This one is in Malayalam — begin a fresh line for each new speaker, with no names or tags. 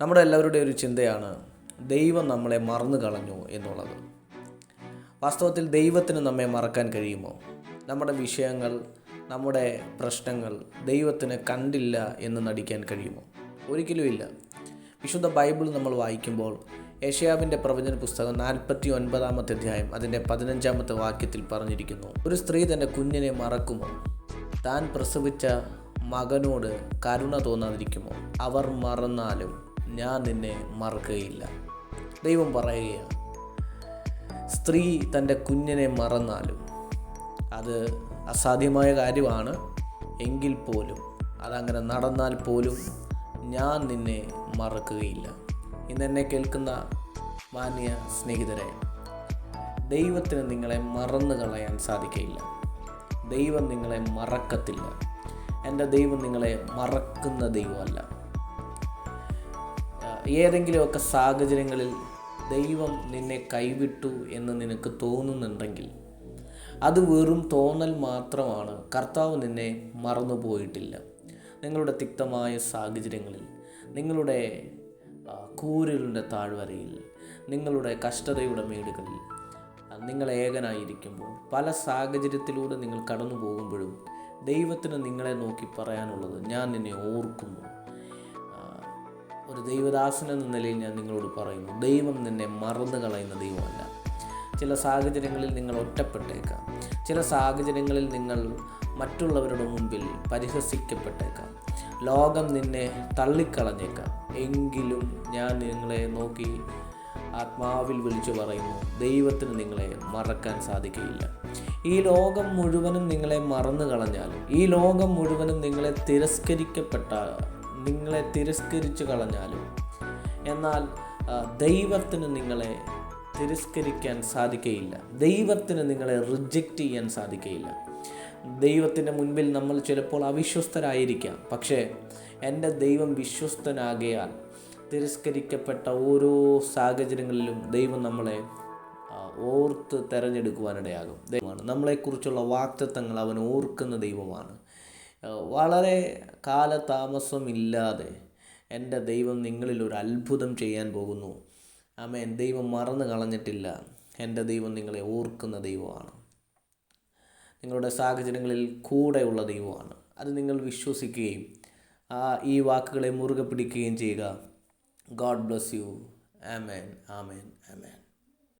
നമ്മുടെ എല്ലാവരുടെയും ഒരു ചിന്തയാണ് ദൈവം നമ്മളെ മറന്നു കളഞ്ഞു എന്നുള്ളത്. വാസ്തവത്തിൽ ദൈവത്തിന് നമ്മെ മറക്കാൻ കഴിയുമോ? നമ്മുടെ വിഷയങ്ങൾ നമ്മുടെ പ്രശ്നങ്ങൾ ദൈവത്തിന് കണ്ടില്ല എന്ന് നടിക്കാൻ കഴിയുമോ? ഒരിക്കലും ഇല്ല. വിശുദ്ധ ബൈബിൾ നമ്മൾ വായിക്കുമ്പോൾ ഏഷ്യാവിന്റെ പ്രവചന പുസ്തകം നാൽപ്പത്തി ഒൻപതാമത്തെ അധ്യായം അതിന്റെ പതിനഞ്ചാമത്തെ വാക്യത്തിൽ പറഞ്ഞിരിക്കുന്നു ഒരു സ്ത്രീ തന്റെ കുഞ്ഞിനെ മറക്കുമോ? താൻ പ്രസവിച്ച മകനോട് കരുണ തോന്നാതിരിക്കുമോ? അവർ മറന്നാലും ഞാൻ നിന്നെ മറക്കുകയില്ല. ദൈവം പറയുകയാണ് സ്ത്രീ തന്റെ കുഞ്ഞിനെ മറന്നാലും അത് അസാധ്യമായ കാര്യമാണ് എങ്കിൽ പോലും അതങ്ങനെ നടന്നാൽ പോലും ഞാൻ നിന്നെ മറക്കുകയില്ല. ഇന്ന് എന്നെ കേൾക്കുന്ന മാന്യ സ്നേഹിതരെ ദൈവത്തിന് നിങ്ങളെ മറന്നു കളയാൻ സാധിക്കയില്ല. ദൈവം നിങ്ങളെ മറക്കത്തില്ല. എന്റെ ദൈവം നിങ്ങളെ മറക്കുന്ന ദൈവമല്ല. ഏതെങ്കിലുമൊക്കെ സാഹചര്യങ്ങളിൽ ദൈവം നിന്നെ കൈവിട്ടു എന്ന് നിനക്ക് തോന്നുന്നുണ്ടെങ്കിൽ അത് വെറും തോന്നൽ മാത്രമാണ്. കർത്താവ് നിന്നെ മറന്നു പോയിട്ടില്ല നിങ്ങളുടെ തിക്തമായ സാഹചര്യങ്ങളിൽ നിങ്ങളുടെ കൂരലിന്റെ താഴ്വരയിൽ നിങ്ങളുടെ കഷ്ടതയുടെ മേടുകളിൽ നിങ്ങൾ ഏകനായിരിക്കുമ്പോൾ പല സാഹചര്യത്തിലൂടെ നിങ്ങൾ കടന്നു പോകുമ്പോഴും ദൈവത്തിന് നിങ്ങളെ നോക്കി പറയാനുള്ളത് ഞാൻ നിന്നെ ഓർക്കുന്നു. ഒരു ദൈവദാസൻ എന്ന നിലയിൽ ഞാൻ നിങ്ങളോട് പറയുന്നു. ദൈവം നിന്നെ മറന്നു കളയുന്ന ദൈവമല്ല. ചില സാഹചര്യങ്ങളിൽ നിങ്ങൾ ഒറ്റപ്പെട്ടേക്കാം. ചില സാഹചര്യങ്ങളിൽ നിങ്ങൾ മറ്റുള്ളവരുടെ മുമ്പിൽ പരിഹസിക്കപ്പെട്ടേക്കാം. ലോകം നിന്നെ തള്ളിക്കളഞ്ഞേക്കാം. എങ്കിലും ഞാൻ നിങ്ങളെ നോക്കി ആത്മാവിൽ വിളിച്ചു പറയുന്നു ദൈവത്തിന് നിങ്ങളെ മറക്കാൻ സാധിക്കുകയില്ല ഈ ലോകം മുഴുവനും നിങ്ങളെ മറന്നു കളഞ്ഞാലും ഈ ലോകം മുഴുവനും നിങ്ങളെ തിരസ്കരിക്കപ്പെട്ട നിങ്ങളെ തിരസ്കരിച്ചു കളഞ്ഞാലും എന്നാൽ ദൈവത്തിന് നിങ്ങളെ തിരസ്കരിക്കാൻ സാധിക്കുകയില്ല ദൈവത്തിന് നിങ്ങളെ റിജക്റ്റ് ചെയ്യാൻ സാധിക്കുകയില്ല ദൈവത്തിന്റെ മുൻപിൽ നമ്മൾ ചിലപ്പോൾ അവിശ്വസ്തരായിരിക്കാം. പക്ഷേ എന്റെ ദൈവം വിശ്വസ്തനാകയാൽ തിരസ്കരിക്കപ്പെട്ട ഓരോ സാഹചര്യങ്ങളിലും ദൈവം നമ്മളെ ഓർത്ത് തിരഞ്ഞെടുക്കുവാനിടയാകും. ദൈവമാണ് നമ്മളെക്കുറിച്ചുള്ള വാക്തത്വങ്ങൾ അവൻ ഓർക്കുന്ന ദൈവമാണ്. വളരെ കാലതാമസമില്ലാതെ എന്റെ ദൈവം നിങ്ങളിൽ ഒരു അത്ഭുതം ചെയ്യാൻ പോകുന്നു. ആമേൻ. ദൈവം മറന്നു കളഞ്ഞിട്ടില്ല. എന്റെ ദൈവം നിങ്ങളെ ഓർക്കുന്ന ദൈവമാണ്. നിങ്ങളുടെ സാഹചര്യങ്ങളിൽ കൂടെയുള്ള ദൈവമാണ്. അത് നിങ്ങൾ വിശ്വസിക്കുകയും ആ ഈ വാക്കുകളെ മുറുകെ പിടിക്കുകയും ചെയ്യുക. God bless you amen. Amen. Amen.